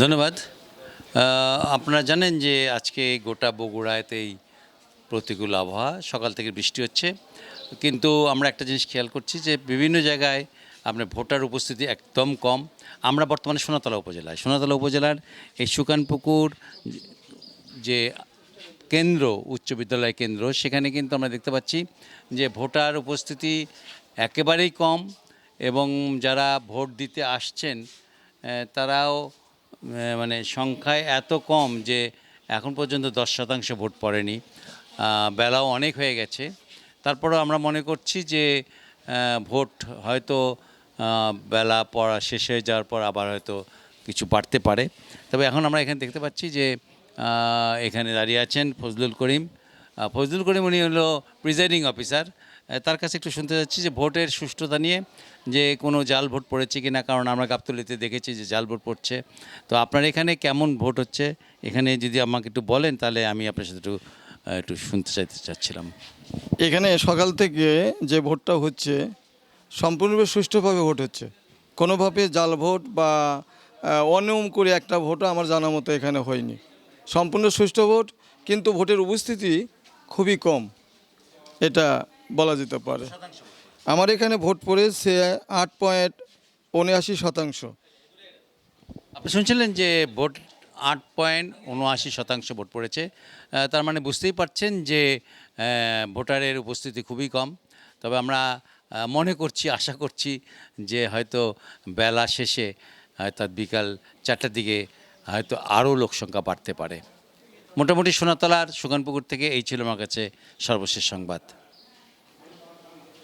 ধন্যবাদ। আপনারা জানেন যে আজকে গোটা বগুড়াতেই প্রতিকূল আবহাওয়া, সকাল থেকে বৃষ্টি হচ্ছে। কিন্তু আমরা একটা জিনিস খেয়াল করছি যে বিভিন্ন জায়গায় আপনার ভোটার উপস্থিতি একদম কম। আমরা বর্তমানে সোনাতলা উপজেলায়। সোনাতলা উপজেলার এই সুকানপুকুর যে কেন্দ্র, উচ্চ বিদ্যালয় কেন্দ্র, সেখানে কিন্তু আমরা দেখতে পাচ্ছি যে ভোটার উপস্থিতি একেবারেই কম এবং যারা ভোট দিতে আসছেন তারাও মানে সংখ্যায় এত কম যে এখন পর্যন্ত দশ শতাংশ ভোট পড়েনি। বেলাও অনেক হয়ে গেছে। তারপরেও আমরা মনে করছি যে ভোট হয়তো বেলা পড়া শেষ হয়ে যাওয়ার পর আবার হয়তো কিছু বাড়তে পারে। তবে এখন আমরা এখানে দেখতে পাচ্ছি যে এখানে দাঁড়িয়ে আছেন ফজলুল করিম। ফজলুল করিম উনি হলো প্রিজাইডিং অফিসার। তার কাছে একটু শুনতে যাচ্ছি যে ভোটের সুষ্ঠুতা নিয়ে যে কোনো জাল ভোট পড়েছে কি না কারণ আমরা গাবতলিতে দেখেছি যে জাল ভোট পড়ছে। তো আপনার এখানে কেমন ভোট হচ্ছে? এখানে যদি আমাকে একটু বলেন, তাহলে আমি আপনার সাথে একটু একটু শুনতে চাইতে চাচ্ছিলাম। এখানে সকাল থেকে যে ভোটটা হচ্ছে, সম্পূর্ণরূপে সুষ্ঠুভাবে ভোট হচ্ছে। কোনোভাবে জাল ভোট বা অনিয়ম করে একটা ভোটও আমার জানা মতো এখানে হয়নি। সম্পূর্ণ সুষ্ঠু ভোট, কিন্তু ভোটের উপস্থিতি খুবই কম। এটা বলা যেতে পারে। আমার এখানে ভোট পড়েছে আট পয়েন্ট উনআশি শতাংশ। আপনি শুনছিলেন যে ভোট আট পয়েন্ট উনআশি শতাংশ ভোট পড়েছে। তার মানে বুঝতেই পারছেন যে ভোটারের উপস্থিতি খুবই কম। তবে আমরা মনে করছি আশা করছি যে হয়তো বেলা শেষে অর্থাৎ বিকাল চারটার দিকে হয়তো আরও লোক সংখ্যা বাড়তে পারে। মোটামুটি সোনাতলার সুগানপুকুর থেকে এই ছিল আমার কাছে সর্বশেষ সংবাদ।